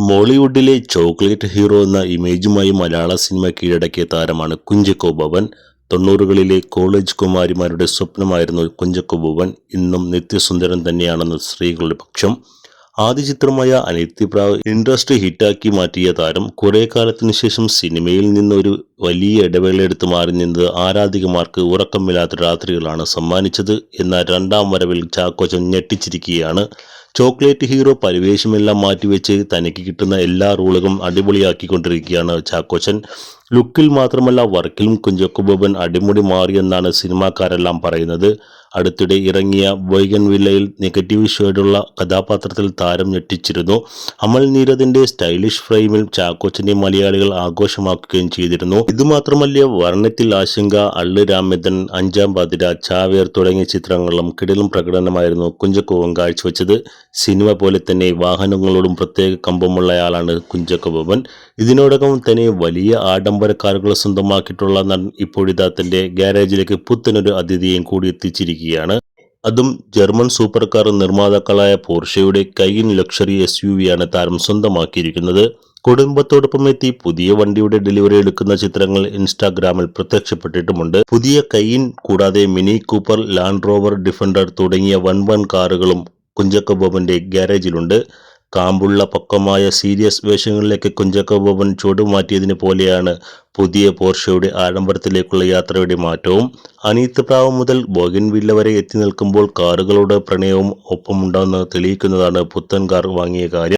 മോളിവുഡിലെ chocolate hero എന്ന ഇമേജുമായി മലയാള cinema കീഴടക്കിയ താരമാണ് കുഞ്ചക്കോ ഭവൻ. തൊണ്ണൂറുകളിലെ കോളേജ് കുമാരിമാരുടെ സ്വപ്നമായിരുന്നു കുഞ്ചക്കോ ഭവൻ. ഇന്നും നിത്യസുന്ദരൻ തന്നെയാണെന്ന് സ്ത്രീകളുടെ പക്ഷം. ആദ്യ ചിത്രമായ അനിത്യപ്രാവ് ഇൻഡസ്ട്രി ഹിറ്റാക്കി മാറ്റിയ താരം. കുറേ കാലത്തിനു ശേഷം സിനിമയിൽ നിന്നൊരു വലിയ ഇടവേളയെടുത്ത് മാറി നിന്നത് ആരാധികമാർക്ക് ഉറക്കമില്ലാത്ത രാത്രികളാണ് സമ്മാനിച്ചത്. എന്നാൽ രണ്ടാം വരവിൽ ചാക്കോച്ചൻ ഞെട്ടിച്ചിരിക്കുകയാണ്. ചോക്ലേറ്റ് ഹീറോ പരിവേഷമെല്ലാം മാറ്റിവെച്ച് തനിക്ക് കിട്ടുന്ന എല്ലാ റോളുകളും അടിപൊളിയാക്കിക്കൊണ്ടിരിക്കുകയാണ് ചാക്കോച്ചൻ. ലുക്കിൽ മാത്രമല്ല വർക്കിലും കുഞ്ചക്കോ ബോബൻ അടിമുടി മാറിയെന്നാണ് സിനിമാക്കാരെല്ലാം പറയുന്നത്. അടുത്തിടെ ഇറങ്ങിയ വൈഗൻ വില്ലയിൽ നെഗറ്റീവ് ഷെയ്ഡുള്ള കഥാപാത്രത്തിൽ താരം ഞെട്ടിച്ചിരുന്നു. അമൽ നീരദിന്റെ സ്റ്റൈലിഷ് ഫ്രെയിമിൽ ചാക്കോച്ചനെ മലയാളികൾ ആഘോഷമാക്കുകയും ചെയ്തിരുന്നു. ഇതുമാത്രമല്ല വർണത്തിൽ ആശങ്ക അള്ളു രാമേന്ദ്രൻ അഞ്ചാം പാതിര ചാവേർ തുടങ്ങിയ ചിത്രങ്ങളിലും കിടിലും പ്രകടനമായിരുന്നു കുഞ്ചക്കോവൻ കാഴ്ചവെച്ചത്. സിനിമ പോലെ തന്നെ വാഹനങ്ങളോടും പ്രത്യേക കമ്പമുള്ളയാളാണ് കുഞ്ചക്ക ബോബൻ. ഇതിനോടകം തന്നെ വലിയ ആഡംബര കാറുകൾ സ്വന്തമാക്കിയിട്ടുള്ള നടൻ ഇപ്പോഴിതാ തന്റെ ഗ്യാരേജിലേക്ക് പുത്തനൊരു അതിഥിയെയും കൂടി എത്തിച്ചിരിക്കുകയാണ്. അതും ജർമ്മൻ സൂപ്പർ കാർ നിർമ്മാതാക്കളായ പോർഷയുടെ കൈയിൻ ലക്ഷറി എസ് യു വിയാണ് താരം സ്വന്തമാക്കിയിരിക്കുന്നത്. കുടുംബത്തോടൊപ്പം എത്തി പുതിയ വണ്ടിയുടെ ഡെലിവറി എടുക്കുന്ന ചിത്രങ്ങൾ ഇൻസ്റ്റാഗ്രാമിൽ പ്രത്യക്ഷപ്പെട്ടിട്ടുമുണ്ട്. പുതിയ കൈയിൻ കൂടാതെ Mini Cooper Land Rover Defender തുടങ്ങിയ വൺ വൺ കാറുകളും കുഞ്ചക്ക ബോബന്റെ ഗാരേജിലുണ്ട്. കാമ്പുള്ള പക്കമായ സീരിയസ് വേഷങ്ങളിലേക്ക് കുഞ്ചക്ക ബോബൻ പോലെയാണ് പുതിയ പോർഷയുടെ ആഡംബരത്തിലേക്കുള്ള യാത്രയുടെ മാറ്റവും. അനീത്ത് പ്രാവ് മുതൽ ബോഗൻവില്ല വരെ എത്തി നിൽക്കുമ്പോൾ കാറുകളുടെ പ്രണയവും ഒപ്പമുണ്ടെന്ന് തെളിയിക്കുന്നതാണ് പുത്തൻ കാർ വാങ്ങിയ കാര്യം.